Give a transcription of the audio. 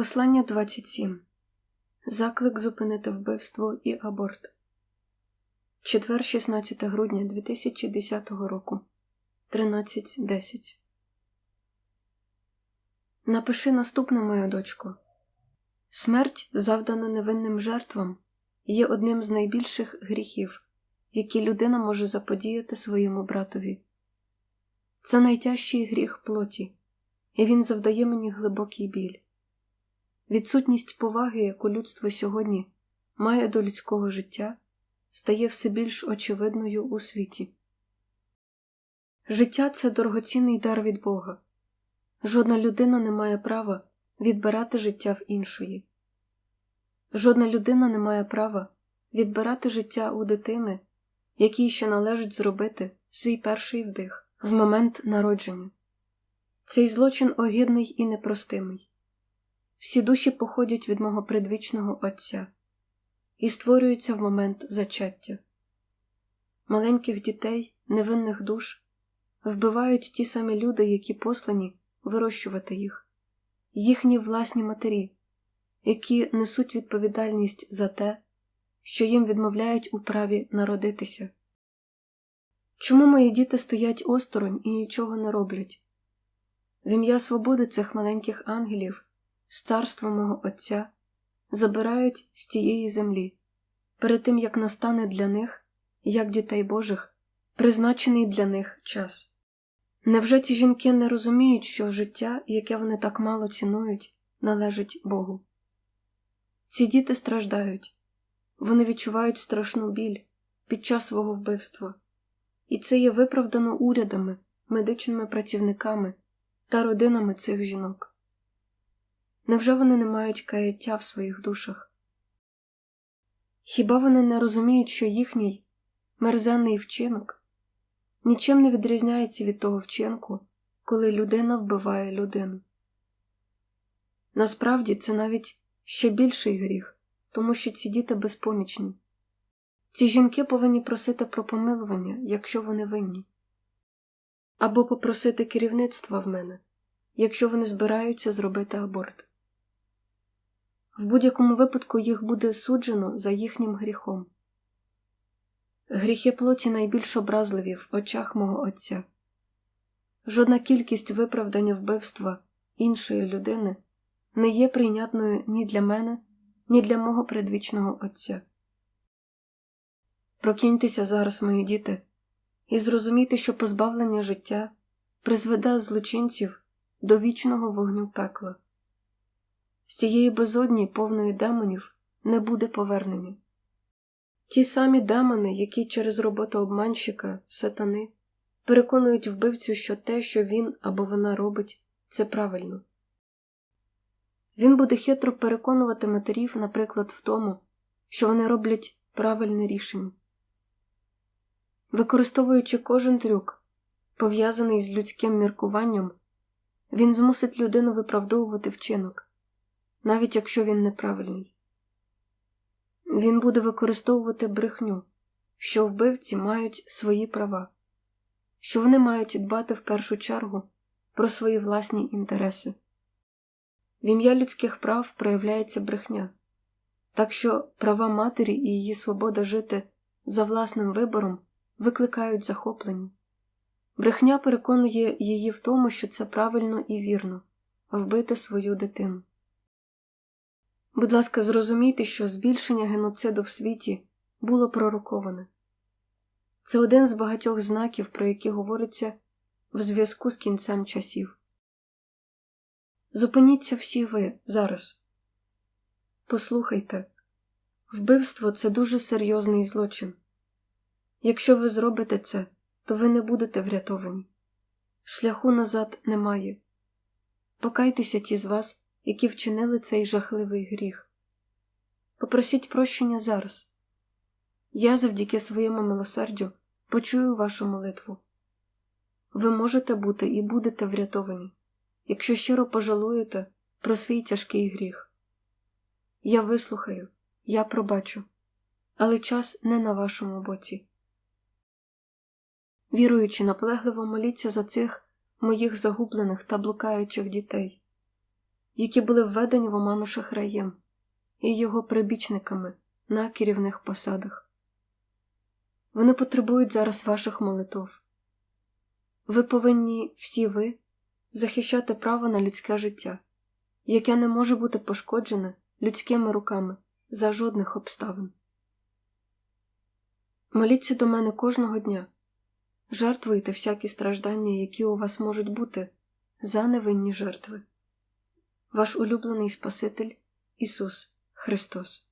Послання 27. Заклик зупинити вбивство і аборт. Четвер 16 грудня 2010 року. 13.10. Напиши наступне мою дочку. Смерть, завдана невинним жертвам, є одним з найбільших гріхів, які людина може заподіяти своєму братові. Це найтяжчий гріх плоті, і він завдає мені глибокий біль. Відсутність поваги, яку людство сьогодні має до людського життя, стає все більш очевидною у світі. Життя це дорогоцінний дар від Бога. Жодна людина не має права відбирати життя в іншої. Жодна людина не має права відбирати життя у дитини, якій ще належить зробити свій перший вдих в момент народження. Цей злочин огидний і непростимий. Всі душі походять від мого предвічного Отця і створюються в момент зачаття. Маленьких дітей, невинних душ вбивають ті самі люди, які послані вирощувати їх, їхні власні матері, які несуть відповідальність за те, що їм відмовляють у праві народитися. Чому мої діти стоять осторонь і нічого не роблять? В ім'я свободи цих маленьких ангелів з царства мого Отця забирають з тієї землі, перед тим як настане для них, як дітей Божих, призначений для них час. Невже ці жінки не розуміють, що життя, яке вони так мало цінують, належить Богу? Ці діти страждають, вони відчувають страшну біль під час свого вбивства, і це є виправдано урядами, медичними працівниками та родинами цих жінок. Невже вони не мають каяття в своїх душах? Хіба вони не розуміють, що їхній мерзенний вчинок нічим не відрізняється від того вчинку, коли людина вбиває людину? Насправді це навіть ще більший гріх, тому що ці діти безпомічні. Ці жінки повинні просити про помилування, якщо вони винні, або попросити керівництва в мене, якщо вони збираються зробити аборт. В будь-якому випадку їх буде суджено за їхнім гріхом. Гріхи плоті найбільш образливі в очах мого Отця. Жодна кількість виправдання вбивства іншої людини не є прийнятною ні для мене, ні для мого предвічного Отця. Прокиньтеся зараз, мої діти, і зрозумійте, що позбавлення життя призведе злочинців до вічного вогню пекла. З цієї безодні, повної демонів, не буде повернення. Ті самі демони, які через роботу обманщика, сатани, переконують вбивцю, що те, що він або вона робить, це правильно. Він буде хитро переконувати матерів, наприклад, в тому, що вони роблять правильне рішення. Використовуючи кожен трюк, пов'язаний з людським міркуванням, він змусить людину виправдовувати вчинок навіть якщо він неправильний. Він буде використовувати брехню, що вбивці мають свої права, що вони мають дбати в першу чергу про свої власні інтереси. В ім'я людських прав проявляється брехня, так що права матері і її свобода жити за власним вибором викликають захоплення. Брехня переконує її в тому, що це правильно і вірно вбити свою дитину. Будь ласка, зрозумійте, що збільшення геноциду в світі було пророковане. Це один з багатьох знаків, про які говориться в зв'язку з кінцем часів. Зупиніться всі ви зараз. Послухайте, вбивство це дуже серйозний злочин. Якщо ви зробите це, то ви не будете врятовані. Шляху назад немає. Покайтеся ті з вас які вчинили цей жахливий гріх. Попросіть прощення зараз. Я завдяки своєму милосердю почую вашу молитву. Ви можете бути і будете врятовані, якщо щиро пожалуєте про свій тяжкий гріх. Я вислухаю, я пробачу, але час не на вашому боці. Віруючи, наполегливо моліться за цих моїх загублених та блукаючих дітей. Які були введені в оману шахраєм і його прибічниками на керівних посадах. Вони потребують зараз ваших молитов. Ви повинні всі ви захищати право на людське життя, яке не може бути пошкоджене людськими руками за жодних обставин. Моліться до мене кожного дня, жертвуйте всякі страждання, які у вас можуть бути, за невинні жертви. Ваш улюблений Спаситель Ісус Христос.